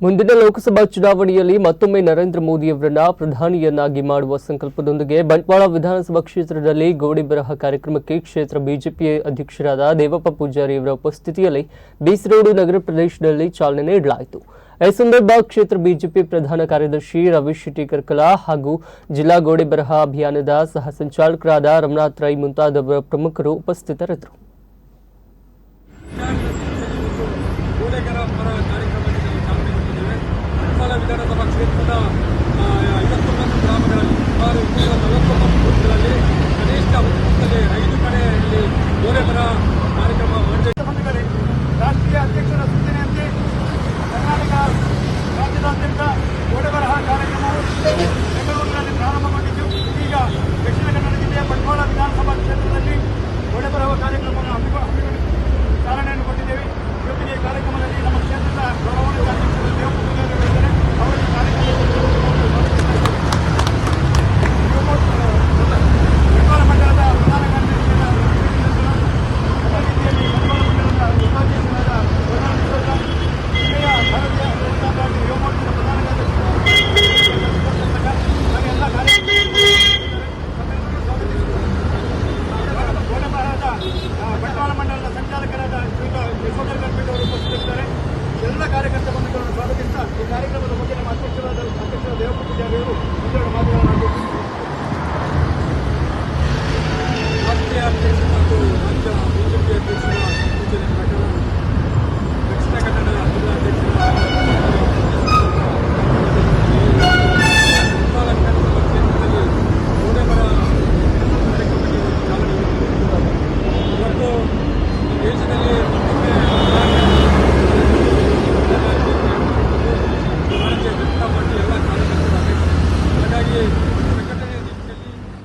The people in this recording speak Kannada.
ಮುಂದಿನ ಲೋಕಸಭಾ ಚುನಾವಣೆಯಲ್ಲಿ ಮತ್ತೊಮ್ಮೆ ನರೇಂದ್ರ ಮೋದಿಯವರನ್ನ ಪ್ರಧಾನಿಯನ್ನಾಗಿ ಮಾಡುವ ಸಂಕಲ್ಪದೊಂದಿಗೆ ಬಂಟ್ವಾಳ ವಿಧಾನಸಭಾ ಕ್ಷೇತ್ರದಲ್ಲಿ ಗೋಡಿ ಬರಹ ಕಾರ್ಯಕ್ರಮಕ್ಕೆ ಕ್ಷೇತ್ರ ಬಿಜೆಪಿ ಅಧ್ಯಕ್ಷರಾದ ದೇವಪ್ಪ ಪೂಜಾರಿ ಪೂಜಾರಿಯವರ ಉಪಸ್ಥಿತಿಯಲ್ಲಿ ಬೀಸರೋಡು ನಗರ ಪ್ರದೇಶದಲ್ಲಿ ಚಾಲನೆ ನೀಡಲಾಯಿತು. ಈ ಸಂದರ್ಭ ಕ್ಷೇತ್ರ ಬಿಜೆಪಿ ಪ್ರಧಾನ ಕಾರ್ಯದರ್ಶಿ ರವಿ ಶೆಟ್ಟಿ ಕರ್ಕಲಾ ಹಾಗೂ ಜಿಲ್ಲಾ ಗೋಡೆ ಬರಹ ಅಭಿಯಾನದ ಸಹ ಸಂಚಾಲಕರಾದ ರಮನಾಥ್ ರೈ ಮುಂತಾದವರ ಪ್ರಮುಖರು ಉಪಸ್ಥಿತರಿದ್ದರು.